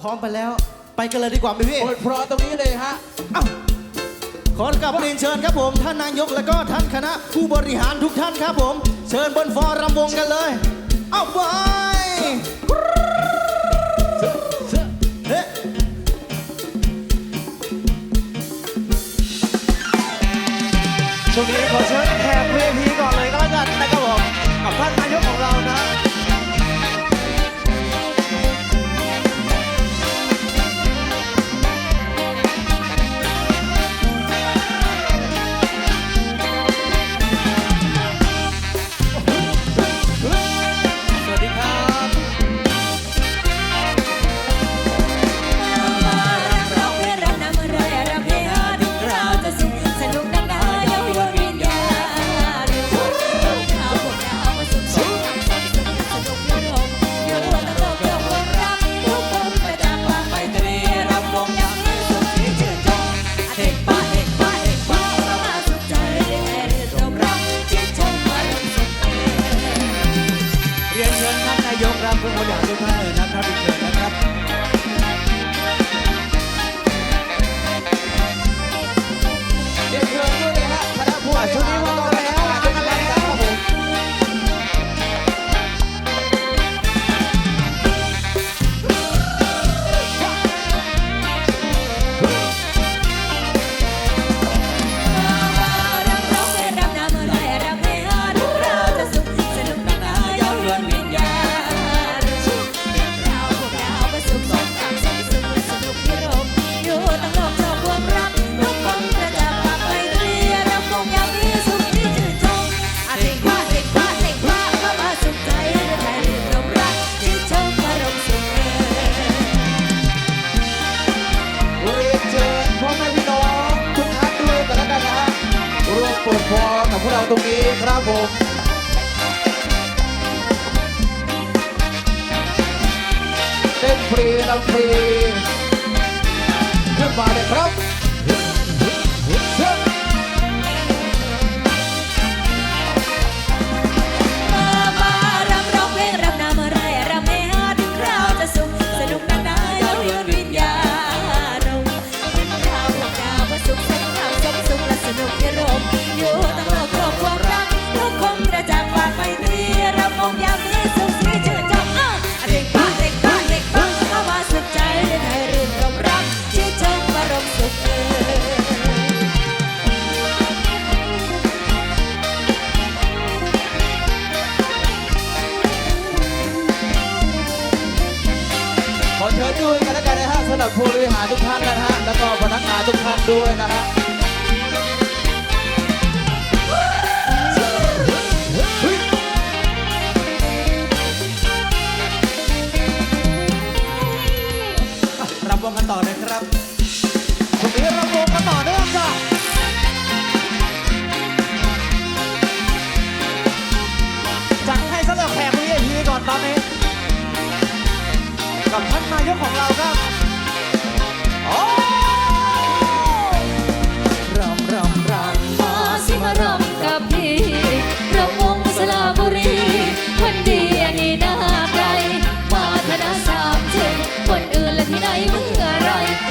พร้อมไปแล้ว ไปกันเลยดีกว่าไหมพี่ โอ้ยเพราะตรงนี้เลยฮะเอ้าขอกลับเรียนเชิญครับผม ท่านนายกและก็ท่านคณะผู้บริหารทุกท่านครับผม เชิญบนฟอร์รำวงกันเลย เอาไปเฮ้ช่วงนี้ขอเชิญแขก VIP ก่อนเลยำหรับผู้บริหารทุกท่านนะฮะแล้วก็พนักงานทุกท่านด้วยนะฮะรับวงกันต่อเลยครับช่วงนี้รับวงกันต่อเนื่องจ้ะจัดให้สำหรับแขก VIP ก่อนตอนนี้กับท่านนายกของเราครับ รำรำรำมาสิมารำกับพี่รำวงสระบุรีวันดีอันนี้น่าไกลมาธนาสามเชนคนอื่นและที่ไหนเมื่อไร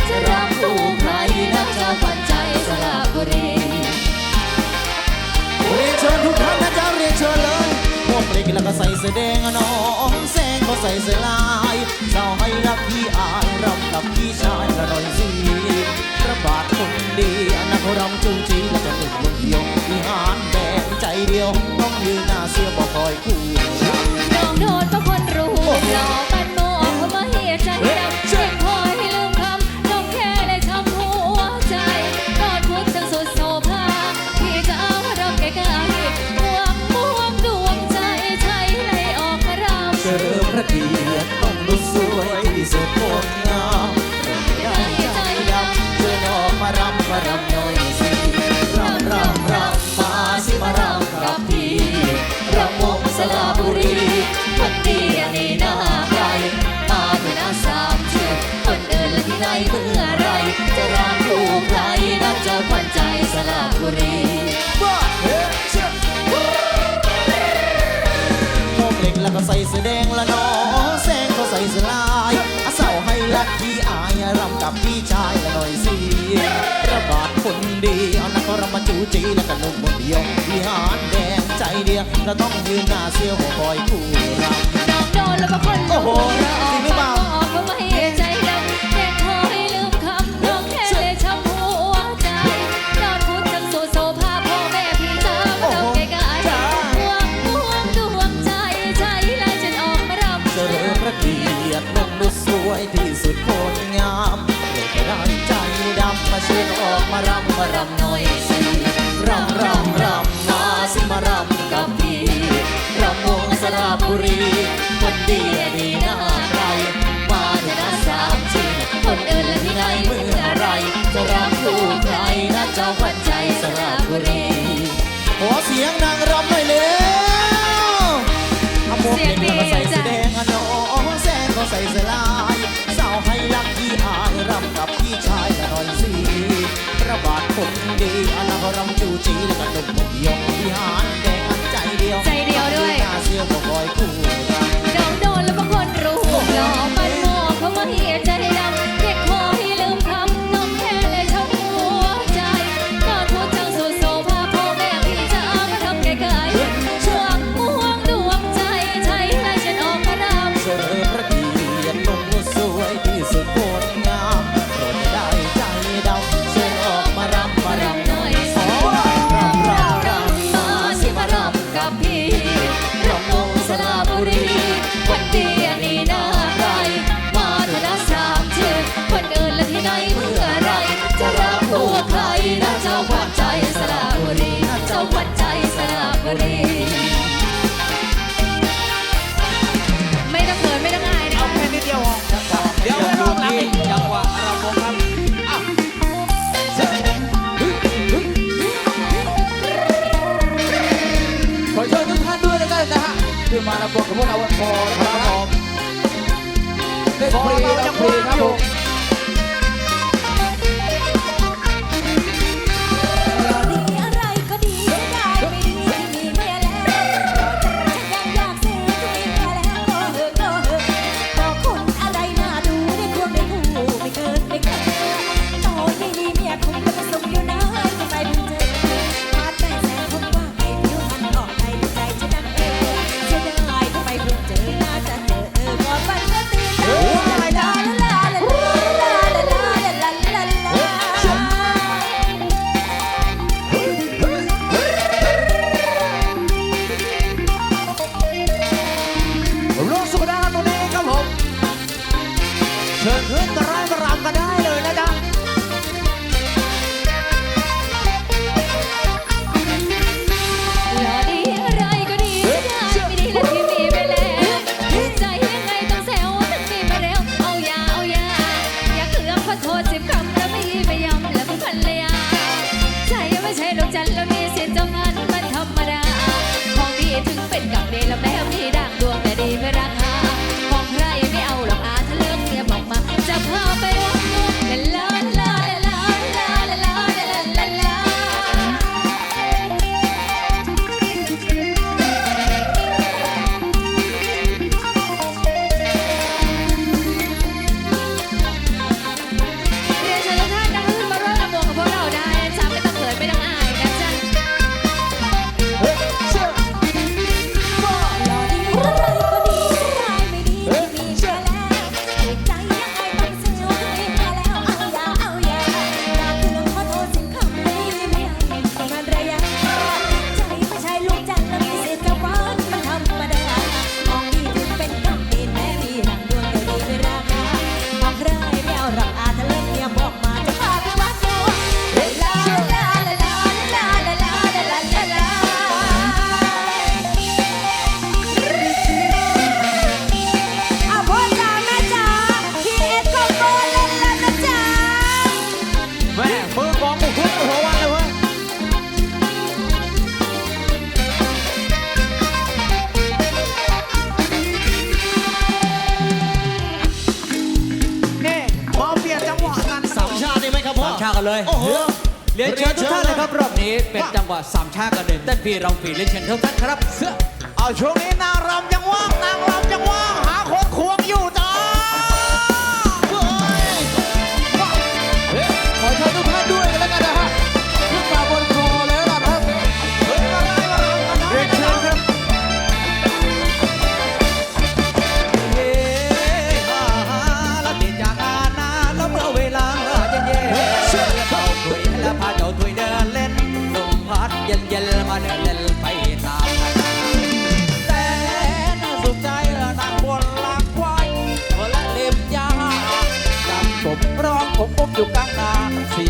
จะรำถูกใครนักเจ้าฝันใจสระบุรีเรียนเชิญทุกท่านนะจ๊ะเรียนเชิญเลยพวกเล็กแล้วก็ใส่เสื้อแดงอะน้องแสงเขาใส่เสื้อลายสาให้ รำจูจีแล้วก็หนุ่มบนยงวิหารแดงใจเดียว ต้องยืนหน้าเสื้อบอกคอยคู่ชายน้องโดนเพราะคนรู้หล่อปันโมอเขามาเหียใจดำเจ็บพอให้ลืมคำน้องแค่เลยทำหัวใจกอดพุทธจังสุดโสภาพี่จะเอารำไกลๆห่วงม่วงดวงใจใช้เลออกมารำเจอพระเกียรติต้องดูสวยที่สุดงดงามได้ใจดำเชิญออกมารำมารำ เสื้อดงละน้องแสงเขาใส่เสื้อลายอาเสาให้ลักพี่อายรำกับพี่ชายละหน่อยสิระบาดคนดีเอานักรำมาจูจีแล้วก็นุ่มบนเดียววิหารแดงใจเดียวเราต้องยืนหน้าเสียวคอยคู่รำน้องโดนแล้วก็คนโอ้โห สลาสาวให้รักที่อายรำกับพี่ชายละหน่อยสิระบาดคนดีอลาเขารำจูจีแล้วก็หนุ่มยงวิหารแดงอันใจเดียวใจเดียวด้วยาเสื้บ่อยคู่ เราต้องฟรี เชิญขึ้นันเลี้เรียนเชิญทุกท่านเลยครับรอบนี้เป็นจังหวะสามชาติกันเด่นเต้นฟรีรำฟรีเรียนเชิญทุกท่านครับเสื้อเอาช่วงนี้นางรำยังว่างนางรำยังว่าง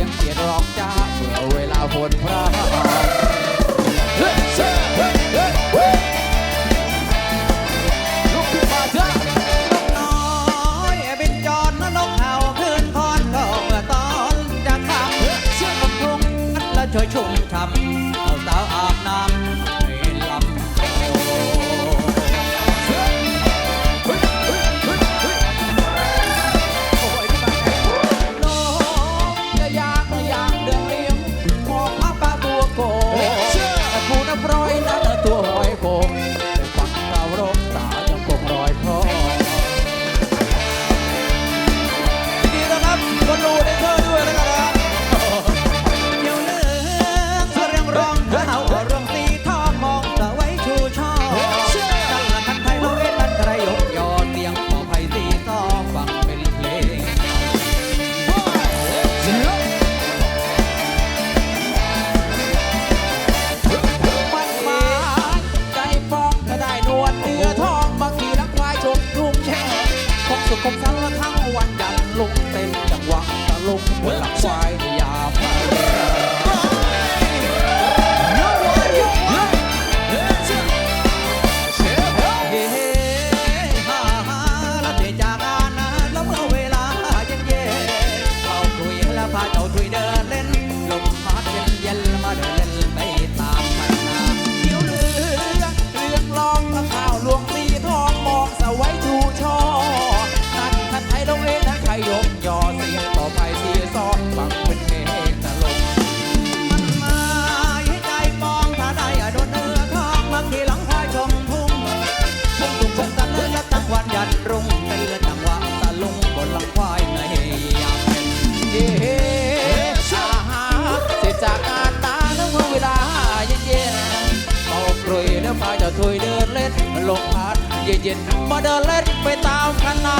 ยงเสียดร้องจ้าเมื่อเวลาฝนพร่ำลุกขึ้นมาเถอะน้อยเป็นจอนนกเขาขึ้นคอนทอตอนจะข้าเชื่อมทุ่นั้นละช่วยชุ่มฉ่ำ เย็นๆมาเดินเล่นไปตามคณะ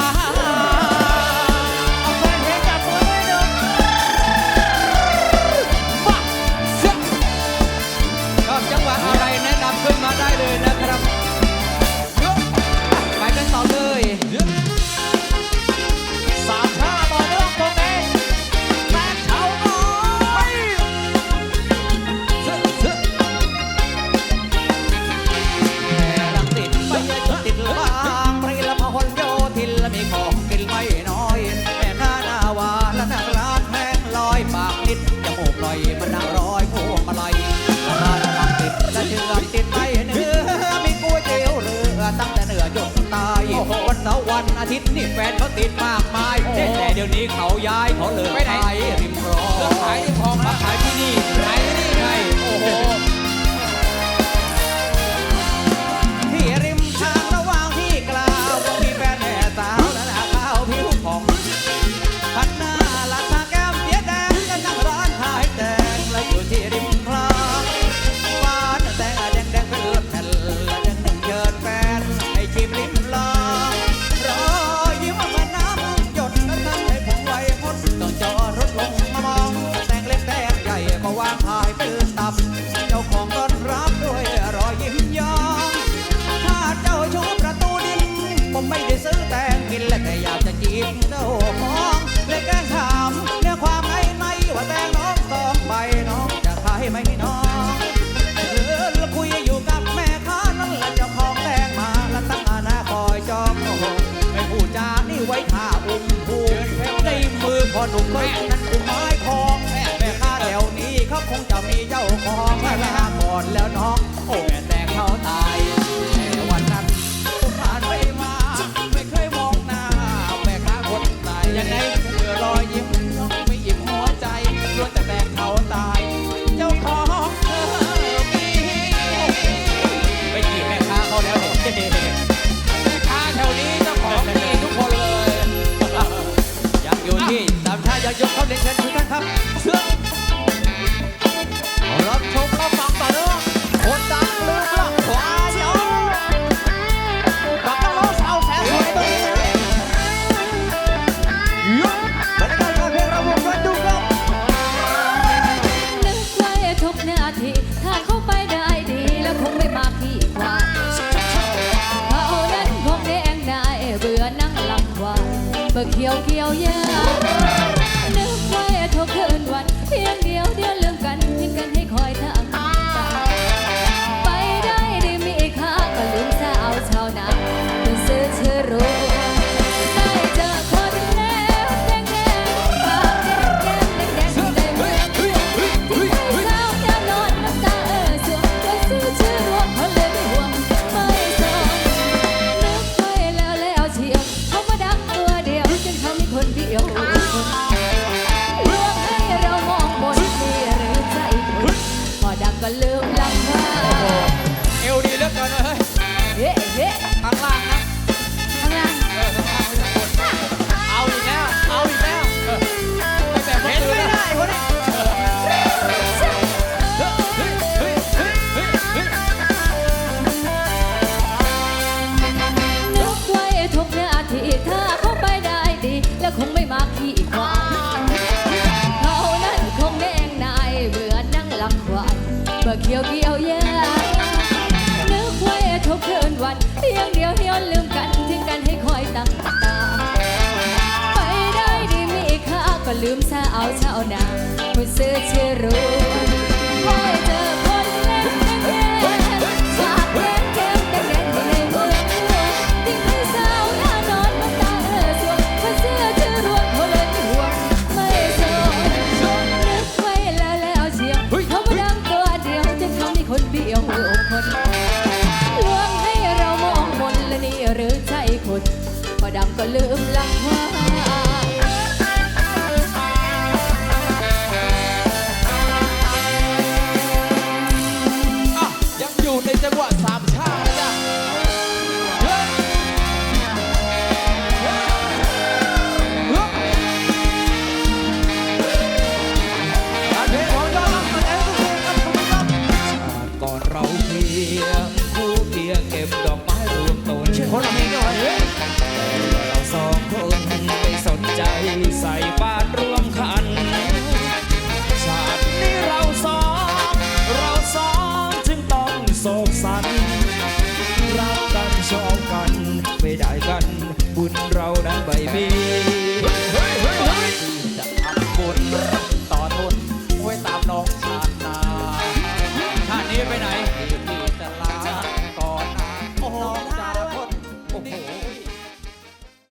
ทิตย์นี่แฟนเขาติดมากมายแต่เดี๋ยวนี้เขาย้ายเขาเลิกไปไหนริมคลองเลิกขายที่คลองมาขายที่นี่ขายที่นี่ไงโอ้โหินเจ้าของเลยแกล้งถามเรื่องความไงในว่าแต่น้องต้องไปน้องจะขายไหมน้องเล้วคุยอยู่กับแม่ค้านั่นแหละเจ้าของแตงมาแล้วตั้งอาณคอยจองไม่พูดจานี่ไว้ท่าอุ้มผูในมือพอหนุ่มก็นั้นอุ้มไม้คองแม่ค้าแถวนี้เขาคงจะมีเจ้าของแมาลาก่อนแล้วน้องโอ้ เขียวเกี่ยวหญ้า ลืมซะเอาเช้านาคนซื้อเชื่อรู้